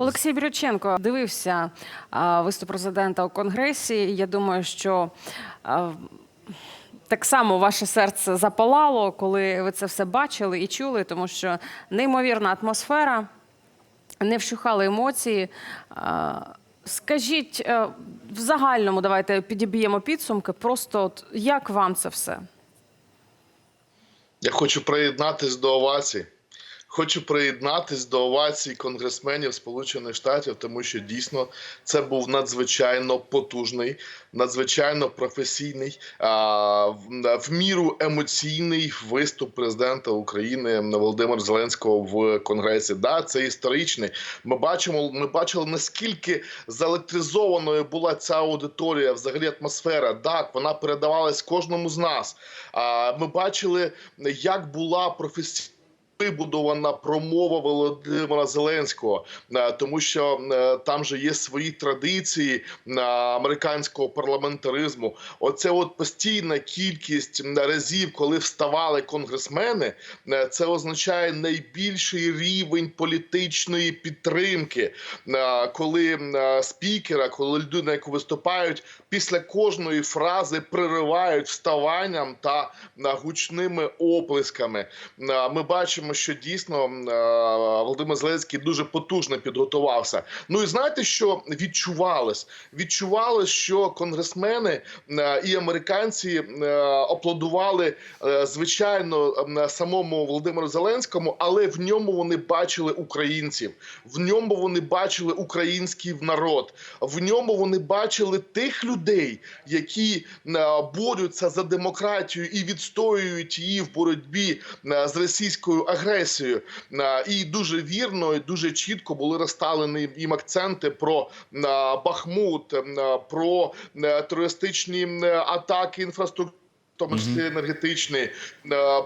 Олексій Бірюченко дивився виступ президента у конгресі. Я думаю, що так само ваше серце запалало, коли ви це все бачили і чули, тому що неймовірна атмосфера, не вщухали емоції. Скажіть е, в загальному, давайте підіб'ємо підсумки. Просто от як вам це все? Я хочу приєднатись до овацій. Хочу приєднатись до овацій конгресменів Сполучених Штатів, тому що дійсно це був надзвичайно потужний, надзвичайно професійний, а, в- міру емоційний виступ президента України Володимира Зеленського в Конгресі. Да, це історичний. Ми бачимо, ми бачили наскільки заелектризованою була ця аудиторія, взагалі атмосфера. Так, вона передавалась кожному з нас. А ми бачили, як була професійна. Вибудована промова Володимира Зеленського, е, тому що е, там же є свої традиції е, американського парламентаризму. Оце от постійна кількість разів, коли вставали конгресмени, це означає найбільший рівень політичної підтримки, коли спікера, коли людина, яку виступають, після кожної фрази приривають вставанням та гучними оплесками. Ми бачимо, що дійсно е, Володимир Зеленський дуже потужно підготувався. Ну і знаєте, що відчувалось? Відчувалось, що конгресмени е, і американці е, аплодували звичайно самому Володимиру Зеленському, але в ньому вони бачили українців, в ньому вони бачили український народ, в ньому вони бачили тих людей, які борються за демократію і відстоюють її в боротьбі з російською агресією. Е, І дуже вірно і дуже чітко були розставлені їм акценти про Бахмут, про терористичні атаки інфраструктури. Тому числі енергетичний, е,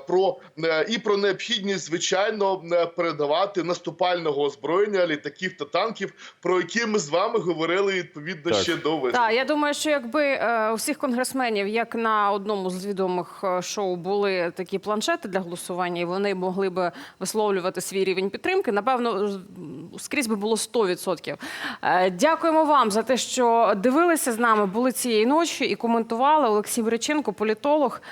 про е, і про необхідність, звичайно, е, передавати наступального озброєння літаків та танків, про які ми з вами говорили відповідно Так. ще до виступу. Так, я думаю, що якби у всіх конгресменів, як на одному з відомих шоу, були такі планшети для голосування, і вони могли би висловлювати свій рівень підтримки, напевно, скрізь би було 100%. Е, Дякуємо вам за те, що дивилися з нами, були цієї ночі і коментували. Олексій Бриченко, політолог психолог.